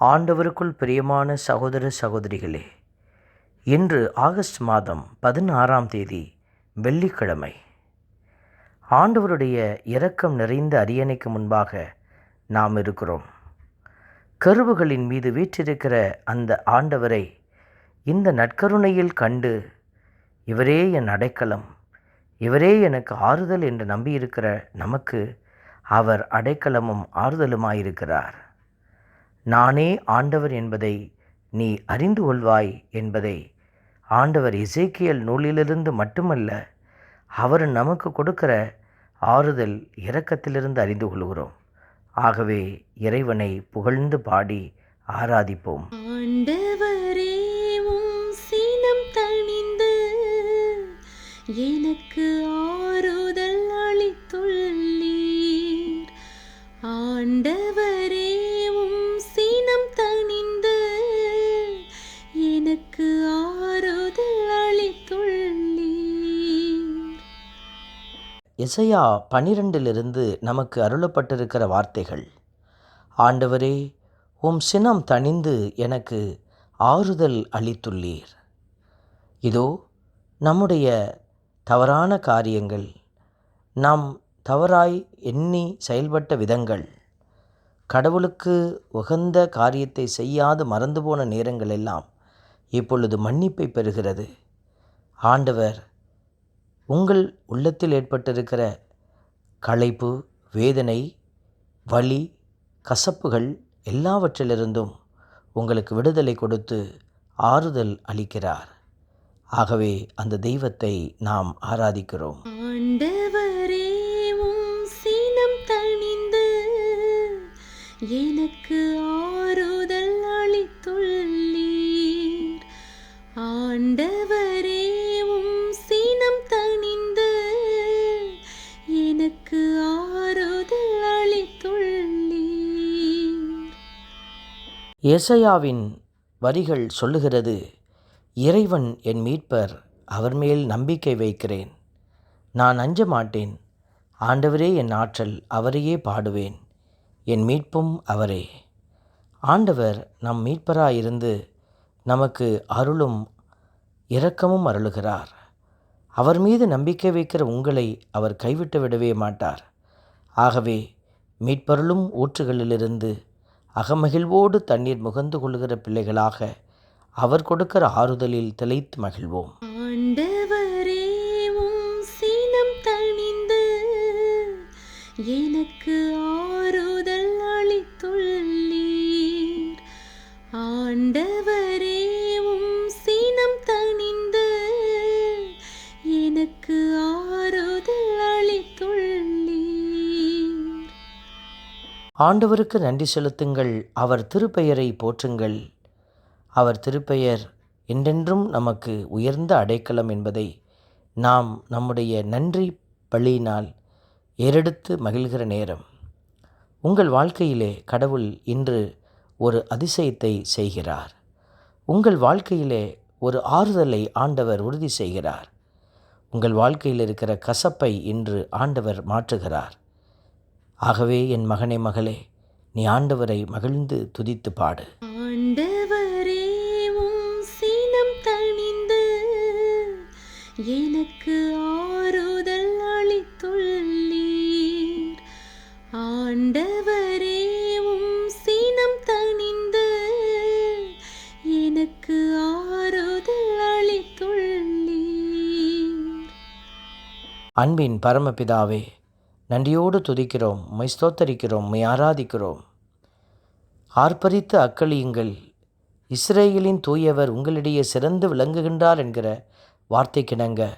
ஆண்டவருக்குள் பிரியமான சகோதர சகோதரிகளே இன்று ஆகஸ்ட் மாதம் பதினாறாம் தேதி வெள்ளிக்கிழமை. ஆண்டவருடைய இரக்கம் நிறைந்த அரியணைக்கு முன்பாக நாம் இருக்கிறோம். கருவுகளின் மீது வீற்றிருக்கிற அந்த ஆண்டவரை இந்த நற்கருணையில் கண்டு இவரே என் அடைக்கலம் இவரே எனக்கு ஆறுதல் என்று நம்பியிருக்கிற நமக்கு அவர் அடைக்கலமும் ஆறுதலுமாயிருக்கிறார். நானே ஆண்டவர் என்பதை நீ அறிந்து கொள்வாய் என்பதை ஆண்டவர் இசைக்கியல் நூலிலிருந்து மட்டுமல்ல அவர் நமக்கு கொடுக்கிற ஆறுதல் இரக்கத்திலிருந்து அறிந்து கொள்கிறோம். ஆகவே இறைவனை புகழ்ந்து பாடி ஆராதிப்போம். ஆண்டவரே சினம் தணிந்து எனக்கு இசையா பனிரெண்டிலிருந்து நமக்கு அருளப்பட்டிருக்கிற வார்த்தைகள். ஆண்டவரே உம் சினம் தணிந்து எனக்கு ஆறுதல் அளித்துள்ளீர். இதோ நம்முடைய தவறான காரியங்கள் நாம் தவறாய் எண்ணி செயல்பட்ட விதங்கள் கடவுளுக்கு உகந்த காரியத்தை செய்யாது மறந்து போன நேரங்கள் எல்லாம் இப்பொழுது மன்னிப்பை பெறுகிறது. ஆண்டவர் உங்கள் உள்ளத்தில் ஏற்பட்டிருக்கிற களைப்பு வேதனை வலி கசப்புகள் எல்லாவற்றிலிருந்தும் உங்களுக்கு விடுதலை கொடுத்து ஆறுதல் அளிக்கிறார். ஆகவே அந்த தெய்வத்தை நாம் ஆராதிக்கிறோம். ஏசையாவின் வரிகள் சொல்லுகிறது இறைவன் என் மீட்பர் அவர் மேல் நம்பிக்கை வைக்கிறேன். நான் அஞ்ச மாட்டேன். ஆண்டவரே என் ஆற்றல் அவரையே பாடுவேன். என் மீட்பும் அவரே. ஆண்டவர் நம் மீட்பராயிருந்து நமக்கு அருளும் இரக்கமும் அருளுகிறார். அவர் மீது நம்பிக்கை வைக்கிற உங்களை அவர் கைவிட்டு விடவே மாட்டார். ஆகவே மீட்பருளும் ஊற்றுகளிலிருந்து அகமகிழ்வோடு தண்ணீர் முகந்து கொள்கிற பிள்ளைகளாக அவர் கொடுக்கிற ஆறுதலில் திளைத்து மகிழ்வோம். ஆண்டவரே தணிந்து எனக்கு ஆறு ஆண்டவருக்கு நன்றி செலுத்துங்கள் அவர் திருப்பெயரை போற்றுங்கள். அவர் திருப்பெயர் என்றென்றும் நமக்கு உயர்ந்த அடைக்கலம் என்பதை நாம் நம்முடைய நன்றி பள்ளியினால் ஏறெடுத்து மகிழ்கிற நேரம். உங்கள் வாழ்க்கையிலே கடவுள் இன்று ஒரு அதிசயத்தை செய்கிறார். உங்கள் வாழ்க்கையிலே ஒரு ஆறுதலை ஆண்டவர் உறுதி செய்கிறார். உங்கள் வாழ்க்கையில் இருக்கிற கசப்பை இன்று ஆண்டவர் மாற்றுகிறார். ஆகவே என் மகனே மகளே நீ ஆண்டவரை மகிழ்ந்து துதித்து பாடு. ஆண்டவரே உம் சினம் தணிந்து எனக்கு ஆறுதல் அளித்துள்ளீர். ஆண்டவரே உம் சினம் தணிந்து எனக்கு ஆறுதல் அளித்துள்ளீர். அன்பின் பரமபிதாவே நன்றியோடு துதிக்கிறோம். மை ஸ்தோத்தரிக்கிறோம். மை ஆராதிக்கிறோம். ஆர்ப்பரித்து அக்களியுங்கள். இஸ்ரேலின் தூயவர் உங்களிடையே சிறந்து விளங்குகின்றார் என்கிற வார்த்தைக்கிணங்க.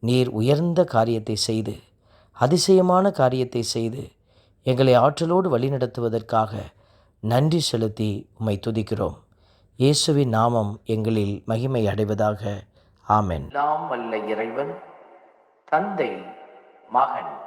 நீர் உயர்ந்த காரியத்தை செய்து அதிசயமான காரியத்தை செய்து எங்களை ஆற்றலோடு வழிநடத்துவதற்காக நன்றி செலுத்தி உம்மை துதிக்கிறோம். இயேசுவின் நாமம் எங்களில் மகிமை அடைவதாக. ஆமென். நாம் அல்ல இறைவன் தந்தை மகன்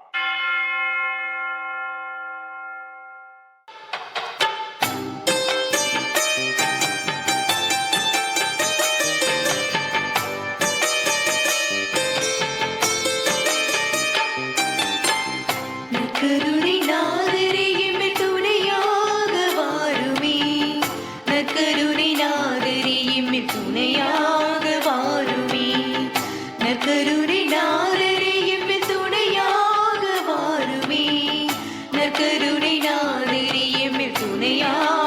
கருணாதிரியுமே துணையா